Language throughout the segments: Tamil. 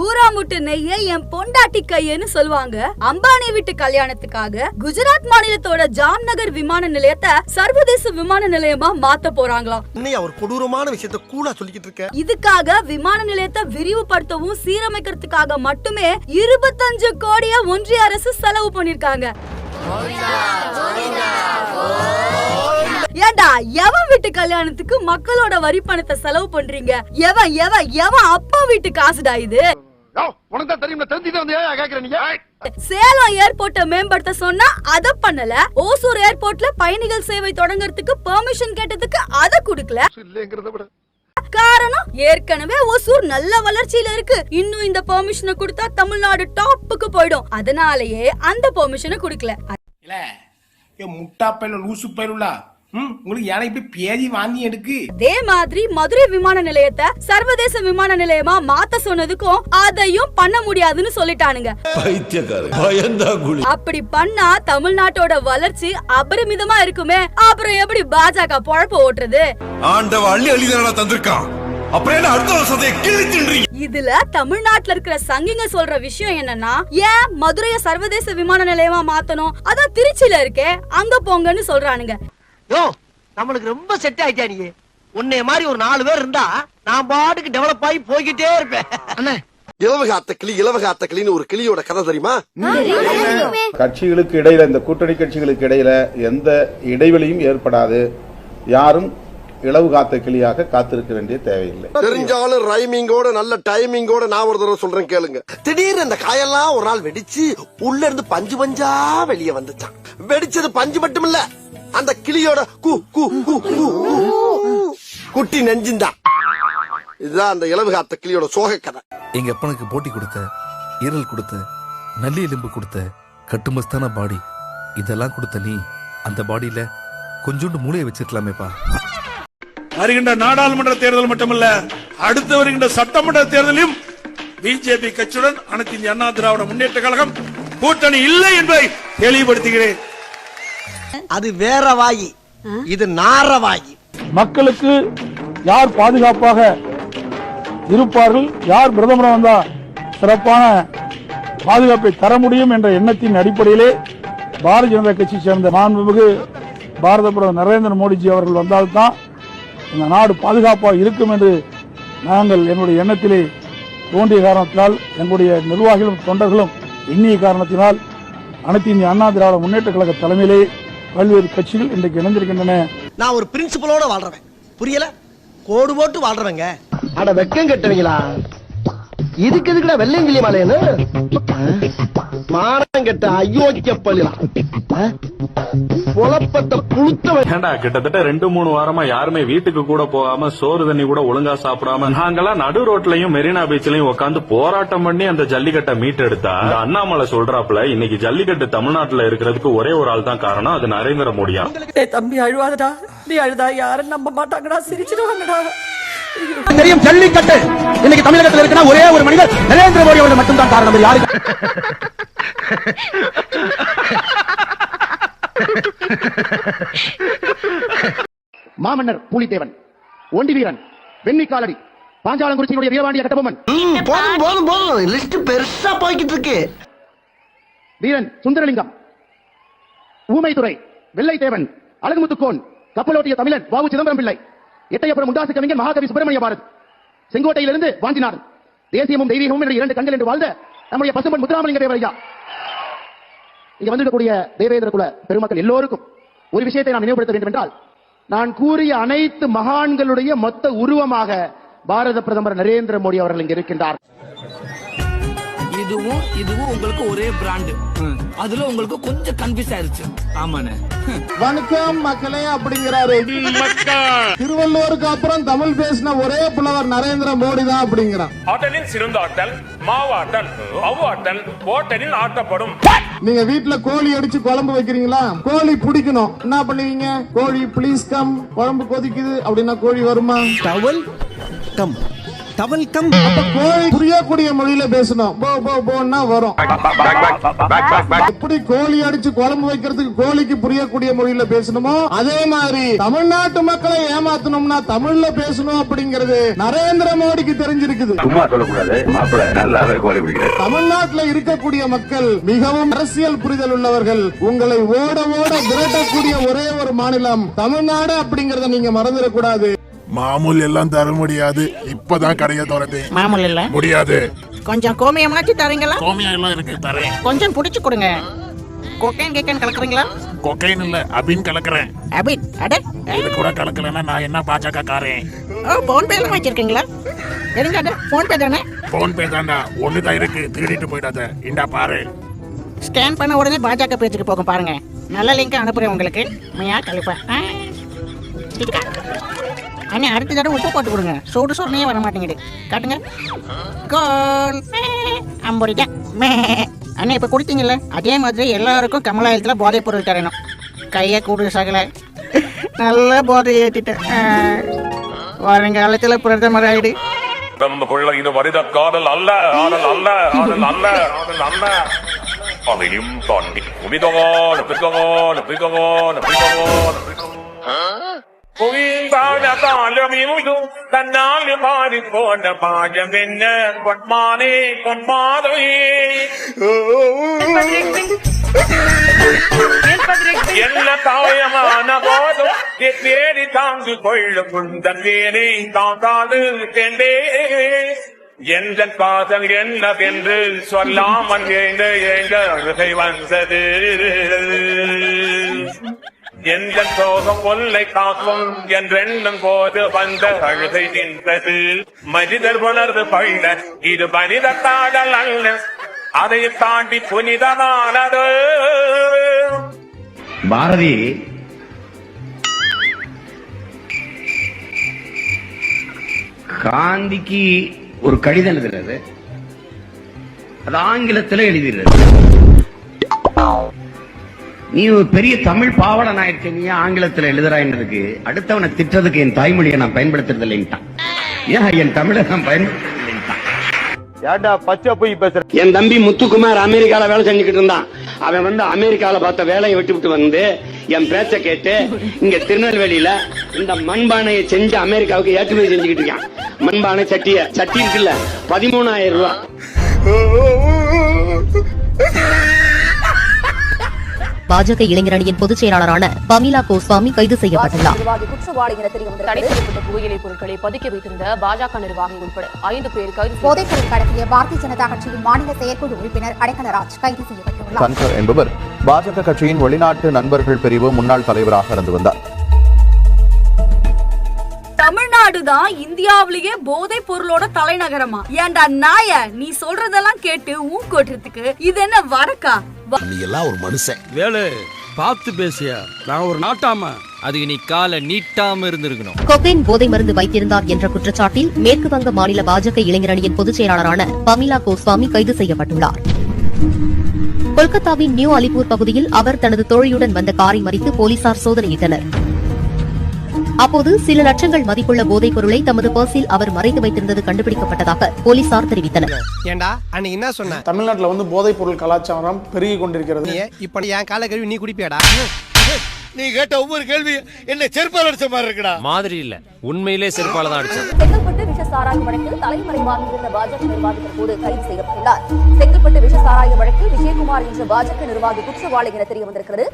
ஊராமுட்டு நெய்ய என் பொண்டாட்டி கையன்னு சொல்லுவாங்க. அம்பானி வீட்டு கல்யாணத்துக்காக குஜராத் மாநிலத்தோட ஜாம்நகர் விமான நிலையத்தை சர்வதேச விமான நிலையமா மாத்த போறாங்களாம். இன்னைய ஒரு கொடூரமான விஷயத்த கூலா சொல்லிக்கிட்டு இருக்க? இதுக்காக விமான நிலையத்தை விரிவுபடுத்தவும் சீரமைக்கிறதுக்காக மட்டுமே இருபத்தஞ்சு கோடிய ஒன்றிய அரசு செலவு பண்ணிருக்காங்க. ஏண்டா எவன் வீட்டு கல்யாணத்துக்கு மக்களோட வரி பணத்தை செலவு பண்றீங்க? எவன் எவன் எவன் அப்பா வீட்டு காசுடா இது? சேலம் ஏர்போர்ட்டை மேம்படுத்த சொன்னா அத பண்ணல. ஓசூர் ஏர்போர்ட்ல பயணிகள் சேவை தொடங்கறதுக்கு பெர்மிஷன் கேட்டதுக்கு அத குடுக்கல. இல்லைங்கிறத விட. காரணம் ஏற்கனவே ஒசூர் நல்ல வளர்ச்சியில இருக்கு. இன்னும் இந்த பெர்மிஷனை கொடுத்தா தமிழ்நாடு டாப்புக்கு போயிடும். அதனாலயே அந்த பெர்மிஷனை கொடுக்கல. இல்ல ஏ முட்டா லூசு உங்களுக்கு ஏன்னா இப்படி பேதி வாந்தி எடுக்கு? அதே மாதிரி மதுரை விமான நிலையத்தை சர்வதேச விமான நிலையமா மாத்த சொன்னதுக்கும் அதையும் பண்ண முடியாதுன்னு சொல்லிட்டானுங்க. பைத்தியக்காரன் பயந்தா குழி. அப்படி பண்ணா தமிழ்நாட்டோட வளர்ச்சி அபரிமிதமா இருக்குமே. அப்புறம் எப்படி பாஜக பொழப்பு ஓட்டுறது? ஆண்டவ அள்ளி அள்ளி தந்திருக்கான். இதுல தமிழ்நாட்டுல இருக்கிற சங்கிங்க சொல்ற விஷயம் என்னன்னா ஏன் மதுரைய சர்வதேச விமான நிலையமா மாத்தணும்? அதான் திருச்சியில இருக்கே அங்க போங்கன்னு சொல்றானுங்க. யோ நம்மளுக்கு ரொம்ப செட் ஆயிட்டா நீ? உன்னைய மாதிரி ஒரு நாலு பேர் இருந்தா நான் பாட்டுக்கு டெவலப் ஆகி போய்கிட்டே இருப்பேன். அண்ணே. இலவகாத்த கிளி இலவகாத்த கிளின்னு ஒரு கிளியோட கதை தெரியுமா? கட்சிகளுக்கு இடையில இந்த கூட்டணி கட்சிகளுக்கு இடையில எந்த இடைவெளியும் ஏற்படாது. யாரும் இளவு காத்த கிளியாக காத்திருக்க வேண்டிய தேவையில்லை. தெரிஞ்சாலும் ரைமிங்கோட நல்ல டைமிங்கோட நான் ஒரு தடவை சொல்றேன் கேளுங்க. திடீர்னு அந்த காயெல்லாம் ஒரு நாள் வெடிச்சு உள்ள இருந்து பஞ்சு பஞ்சா வெளியே வந்துச்சான். வெடிச்சது பஞ்சு மட்டும் இல்ல அந்த கிளியோட கூ கூ கூ கூ. குட்டி நெஞ்சின்தான் இதுதான் அந்த இலவகாத்த கிளியோட சோக கதை. எங்க அப்பனுக்கு போட்டி கொடுத்த ஈரல் கொடுத்த நல்லி எலும்பு கொடுத்த கட்டுமஸ்தான பாடி. இதெல்லாம் கொடுத்த நீ அந்த பாடியில கொஞ்சோண்டு மூளையை வச்சிருக்கலாமேப்பா. வருகின்ற நாடாளுமன்ற தேர்தல் மட்டுமல்ல அடுத்து வருகின்ற சட்டமன்ற தேர்தலிலும் பிஜேபி கட்சியுடன் அனைத்து இந்திய அண்ணா திராவிட முன்னேற்ற கழகம் கூட்டணி இல்லை என்பதை தெளிவுபடுத்துகிறேன். அது வேற வாயி. இது நார வாயி. மக்களுக்கு யார் பாதுகாப்பாக இருப்பார்கள் யார் பிரதமர் வந்தா சிறப்பான பாதுகாப்பை தர முடியும் என்ற எண்ணத்தின் அடிப்படையிலே பாரதிய ஜனதா கட்சி சேர்ந்த மாண்புமிகு பாரத பிரதமர் நரேந்திர மோடிஜி அவர்கள் வந்தால்தான் இந்த நாடு பாதுகாப்பாக இருக்கும் என்று நாங்கள் என்னுடைய எண்ணத்திலே தோன்றிய காரணத்தினால் எங்களுடைய நிர்வாகிகளும் தொண்டர்களும் எண்ணிய காரணத்தினால் அனைத்து இந்திய அண்ணா திராவிட முன்னேற்ற கழக தலைமையிலே பல்வேறு கட்சிகள் இன்றைக்கு இணைந்திருக்கின்றன. நான் ஒரு பிரின்சிபலோட வாழ்றவன். புரியல? கோடு போட்டு வாழ்றவங்க. அட வெக்கம் கட்டுவீங்களா? இதுக்கு எதுக்குடா வெள்ளையங்கிலி மாலையன்னு மானம் கெட்ட அயோக்கிய பள்ளிலாம் புலப்பட்ட புழுத்தவன். ஏண்டா கிட்டத்தட்ட ரெண்டு மூணு வாரமா யாருமே வீட்டுக்கு கூட போகாம சோறு தண்ணி கூட ஒழுங்கா சாப்பிடாம நாங்கெல்லாம் நடு ரோட்லயும் மெரினா பீச்லயும் உட்காந்து போராட்டம் பண்ணி அந்த ஜல்லிக்கட்டை மீட்டெடுத்தா இந்த அண்ணாமலை சொல்றாப்புல இன்னைக்கு ஜல்லிக்கட்டு தமிழ்நாட்டுல இருக்கிறதுக்கு ஒரே ஒரு ஆள் தான் காரணம் அது நரேந்திர மோடியா? தம்பி அழுவாதடா. நீ அழுதா யாரும் நம்ப மாட்டாங்கடா. சிரிச்சிடுவாங்கடா. தெரியும் ஜல்லிக்கட்டு. இன்னைக்கு தமிழகத்தில் இருக்கிற ஒரே ஒரு மனிதர் நரேந்திர மோடி அவர்கள் மட்டும்தான் காரணம். யாருக்கு மாமன்னர் பூலித்தேவன் ஒண்டி வீரன் வெண்ணி காலடி பாஞ்சாலங்குறிச்சியினுடைய வீரபாண்டிய கட்டபொம்மன். போதும் போதும் போதும். லிஸ்ட் பெருசா போய்கிட்டு இருக்கு. வீரன் சுந்தரலிங்கம் ஊமைத்துறை வெள்ளைத்தேவன் அழகுமுத்துக்கோன் கப்பலோட்டிய தமிழன் வாவு சிதம்பரம் பிள்ளை. எட்டயபுரம் முண்டாசு கவிஞர் மகாகவி சுப்பிரமணிய பாரத் செங்கோட்டையிலிருந்து வாஞ்சிநாதன் தேசியமும் தெய்வீகமும் என்ற இரண்டு கண்கள் என்று வாழ்ந்த நம்முடைய பசும்பன் முத்துராமலிங்க தேவரையா இங்க வந்திருக்கக்கூடிய தேவேந்திர குல பெருமக்கள் எல்லோருக்கும் ஒரு விஷயத்தை நான் நினைவுபடுத்த வேண்டும் என்றால் நான் கூறிய அனைத்து மகான்களுடைய மொத்த உருவமாக பாரத பிரதமர் நரேந்திர மோடி அவர்கள் இங்க இருக்கின்றார். இதுவும் இதுவும் உங்களுக்கு ஒரே பிராண்ட் அதுல உங்களுக்கு கொஞ்சம் கன்ஃபியூஸ் ஆயிருச்சு. ஆமாண்ணே. வணக்கம் மக்களே அப்படிங்கிறாரு. திருவள்ளுவருக்கு அப்புறம் தமிழ் பேசின ஒரே புலவர் நரேந்திர மோடி தான் அப்படிங்கிறான் ஆட்டலில் சிறந்த ஆட்டல் மாவாட்டல் அவ்வாட்டல் ஓட்டலில் ஆட்டப்படும். நீங்க வீட்டுல கோழி அடிச்சு குழம்பு வைக்கிறீங்களா? கோழி பிடிக்கணும். என்ன பண்ணுவீங்க? கோழி ப்ளீஸ் கம் குழம்பு கொதிக்குது. அப்படின்னா கோழி வருமா? டவல் கம் தவல்கம் கோழி புரியக்கூடிய மொழியில பேசணும். போ போ போன்னா வரும். எப்படி கோழி அடிச்சு குழம்பு வைக்கிறதுக்கு கோழிக்கு புரியக்கூடிய மொழியில பேசணுமோ அதே மாதிரி தமிழ்நாட்டு மக்களை ஏமாத்தணும்னா தமிழ்ல பேசணும் அப்படிங்கிறது நரேந்திர மோடிக்கு தெரிஞ்சிருக்குது. தமிழ்நாட்டுல இருக்கக்கூடிய மக்கள் மிகவும் அரசியல் புரிதல் உள்ளவர்கள். உங்களை ஓட ஓட விரட்டக்கூடிய ஒரே ஒரு மாநிலம் தமிழ்நாடு அப்படிங்கறத நீங்க மறந்துடக்கூடாது. மாமூல் எல்லாம் தர முடியாது. இப்பதான் கடைய திறந்து மாமூல் இல்ல? முடியாது. கொஞ்சம் கோமியமாச்சு தரீங்களா? கோமியம் எல்லாம் இருக்கு தரேன். கொஞ்சம் புடிச்சு கொடுங்க. கொக்கைன் கேக்கன் கலக்குறீங்களா? கொக்கைன் இல்ல அபின் கலக்குறேன். அபிட் அட இது கூட கலக்கலன்னா நான் என்ன பாஜக காரேன் ஓ போன் பே எல்லாம் வச்சிருக்கீங்களா? எடுங்க அட போன் பே தானே? போன் பே தாண்டா ஒண்ணுதான் இருக்கு. திருடிட்டு போயிடாத. இந்தா பாரு. ஸ்கேன் பண்ண உடனே பாஜக பேஜுக்கு போகும் பாருங்க. நல்ல லிங்க் அனுப்புறேன் உங்களுக்கு. மியா கழிப்பா. அண்ணே அடுத்த தடவை உப்பு போட்டு கொடுங்க. சூடு சொன்னே வர மாட்டேங்குது. காட்டுங்க. கோல். அம்புரிக்கா அண்ணே இப்போ கொடுத்தீங்கல்ல? அதே மாதிரி எல்லாருக்கும் கமலாயத்தில் போதைப் பொருள் தரணும். கையை கூடு சகல. நல்ல போதை ஏற்றிட்டேன் வருங்காலத்தில் பிரதமர் ஆயிடு நம்ம பிள்ளை இது வருத காதல் அல்ல ஆடல் அல்ல ஆடல் அல்ல ஆடல் அல்ல. அதையும் தாண்டி உபிதகான பிதகான பிதகான பிதகான தன்னால் மாறி போன பாஜம் என்ன? பொன்மானே பொன்மாதே என்ன தாயமான போதும் தேடி தாங்கு கொள்ளும் குந்தன் வேனை தாங்காது தெண்டே எந்த காதல் என்னவென்று சொல்லாமல் ஏங்க ஏங்க வந்தது. எந்த சோகம் கொல்லை காக்கும் என்றெண்ணும் போது வந்த கழுதை நின்றது. மனிதர் உணர்ந்து பள்ள இது மனித தாடல் அல்ல. அதை தாண்டி புனிதமானது. பாரதி. காந்திக்கு ஒரு கடிதம் எழுதுறது அது ஆங்கிலத்தில் எழுதுறது நீ ஒரு பெரிய தமிழ் பாவலன் ஆயிடுச்சு. நீ ஆங்கிலத்தில் எழுதுறாயின்றதுக்கு? அடுத்தவனை திட்டதுக்கு என் தாய்மொழியை நான் பயன்படுத்துறது இல்லைன்ட்டான் ஏன் என் தமிழை நான் பயன்படுத்துறது இல்லைன்ட்டான் ஏன்டா பச்சை போய் பேசுற? என் தம்பி முத்துக்குமார் அமெரிக்கால வேலை செஞ்சுக்கிட்டு இருந்தான். அவன் வந்து அமெரிக்கால பார்த்த வேலையை விட்டு விட்டு வந்து என் பேச்ச கேட்டு இங்க திருநெல்வேலியில இந்த மண்பானையை செஞ்சு அமெரிக்காவுக்கு ஏற்றுமதி செஞ்சுக்கிட்டு இருக்கான். மண்பானை சட்டிய சட்டி இருக்குல்ல பதிமூணாயிரம் ரூபாய். பாஜக இளைஞரணியின் பொதுச் செயலாளரான பமிலா கோஸ்வாமி கைது செய்யப்பட்டுள்ளார். தடை செய்யப்பட்ட புகையிலை பொருட்களை பதுக்கி வைத்திருந்த பாஜக நிர்வாகி உட்பட ஐந்து பேர் கைது போதைப்பொருள் கடத்திய பாரதிய ஜனதா கட்சியின் மாநில செயற்குழு உறுப்பினர் அடைக்கலராஜ் கைது செய்யப்பட்டுள்ளார். என்பவர் பாஜக கட்சியின் வெளிநாட்டு நண்பர்கள் பிரிவு முன்னாள் தலைவராக இருந்து வந்தார். தமிழ்நாடு தான் இந்தியாவிலேயே போதை பொருளோட தலைநகரமா? ஏன்டா நாய நீ சொல்றதெல்லாம் கேட்டு ஊக்கோட்டுறதுக்கு இது என்ன வரக்கா நீ எல்லாம் ஒரு மனுஷன். வேலு பார்த்து பேசியா? நான் ஒரு நாட்டாம. அதுக்கு நீ காலை நீட்டாம இருந்திருக்கணும். கொகைன் போதை மருந்து வைத்திருந்தார் என்ற குற்றச்சாட்டில் மேற்கு வங்க மாநில பாஜக இளைஞரணியின் பொதுச் செயலாளரான பமிலா கோஸ்வாமி கைது செய்யப்பட்டுள்ளார். கொல்கத்தாவின் நியூ அலிப்பூர் பகுதியில் அவர் தனது தோழியுடன் வந்த காரை மறித்து போலீசார் சோதனையிட்டனர். அப்போது சில லட்சங்கள் மதிப்புள்ள போதைப் பொருளை தமது பர்சில் அவர் மறைத்து வைத்திருந்தது கண்டுபிடிக்கப்பட்டதாக போலீசார் தெரிவித்தனர். ஏண்டா? அன்னைக்கு என்ன சொன்ன? தமிழ்நாட்டுல வந்து போதைப் பொருள் கலாச்சாரம் பெருகி கொண்டிருக்கிறது. இப்ப என் கால கழுவி நீ குடிப்பியாடா? நீ கேட்ட ஒவ்வொரு கேள்வி என்ன செருப்பால் அடிச்ச மாதிரி இருக்குடா. மாதிரி இல்ல. உண்மையிலே செருப்பால தான் அடிச்சேன். விஷசாராய வழக்கில் தலைமறைவாக இருந்த பாஜக நிர்வாகிகள் கூட கைது செய்யப்பட்டுள்ளார். செங்கல்பட்டு விஷசாராய வழக்கில் விஜயகுமார் என்ற பாஜக நிர்வாகி குற்றவாளி என தெரிய வந்திருக்கிறது.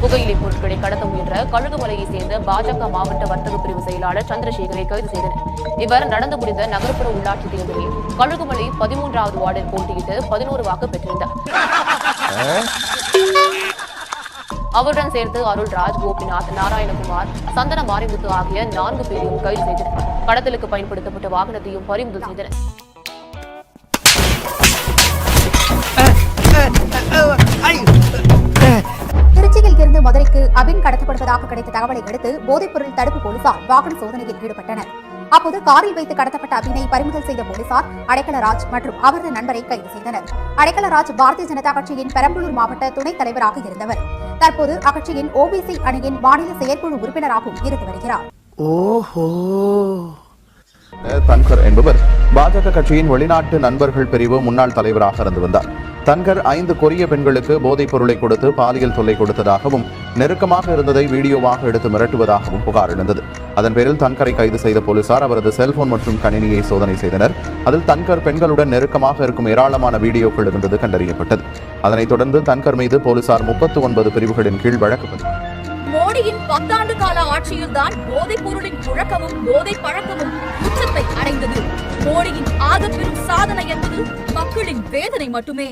புகையிலை பொருட்களை கடத்த முயன்ற கழுகுமலையை சேர்ந்த பாஜக மாவட்ட வர்த்தக பிரிவு செயலாளர் சந்திரசேகரை கைது செய்தனர். இவர் நடந்து முடிந்த நகர்ப்புற உள்ளாட்சி தேர்தலில் கழுகுமலை பதிமூன்றாவது வார்டில் போட்டியிட்டு பதினோரு வாக்கு பெற்றிருந்தார். அவருடன் சேர்த்து அருள்ராஜ் கோபிநாத் நாராயணகுமார் சந்தன மாரிமுத்து ஆகிய நான்கு பேரையும் கைது செய்தனர் கடத்தலுக்கு பயன்படுத்தப்பட்ட வாகனத்தையும் பறிமுதல் செய்தனர். திருச்சியில் இருந்து மதுரைக்கு அபின் கடத்தப்படுவதாக கிடைத்த தகவலை அடுத்து போதைப்பொருள் தடுப்பு போலீசார் வாகன சோதனையில் ஈடுபட்டனர். அப்போது காரில் வைத்து கடத்தப்பட்ட அபினை பறிமுதல் செய்த போலீசார் அடைக்கலராஜ் மற்றும் அவரது நண்பரை கைது செய்தனர். அடைக்கலராஜ் பாரதிய ஜனதா கட்சியின் பெரம்பலூர் மாவட்ட துணைத் தலைவராக இருந்தவர். தற்போது அக்கட்சியின் ஓபிசி அணியின் மாநில செயற்குழு உறுப்பினராகவும் இருந்து வருகிறார். தன்கர் என்பவர் பாஜக கட்சியின் வெளிநாட்டு நண்பர்கள் பிரிவு முன்னாள் தலைவராக இருந்து வந்தார். தன்கர் ஐந்து கொரிய பெண்களுக்கு போதைப் பொருளை கொடுத்து பாலியல் தொல்லை கொடுத்ததாகவும் நெருக்கமாக இருந்ததை வீடியோவாக எடுத்து மிரட்டுவதாகவும் புகார் எழுந்தது. அதன் பேரில் தன்கரை கைது செய்த போலீசார் அவரது செல்போன் மற்றும் கணினியை சோதனை செய்தனர். அதில் தன்கர் பெண்களுடன் நெருக்கமாக இருக்கும் ஏராளமான வீடியோக்கள் இருந்தது கண்டறியப்பட்டது. அதனைத் தொடர்ந்து தன்கர் மீது போலீசார் முப்பத்து ஒன்பது பிரிவுகளின் கீழ் வழக்கு பதிவு. மோடியின் பத்தாண்டு கால ஆட்சியில்தான் போதைப் பொருளின் புழக்கமும் போதை பழக்கமும் உச்சத்தை அடைந்தது. மோடியின் ஆகப்பெரும் சாதனை என்பது மக்களின் வேதனை மட்டுமே.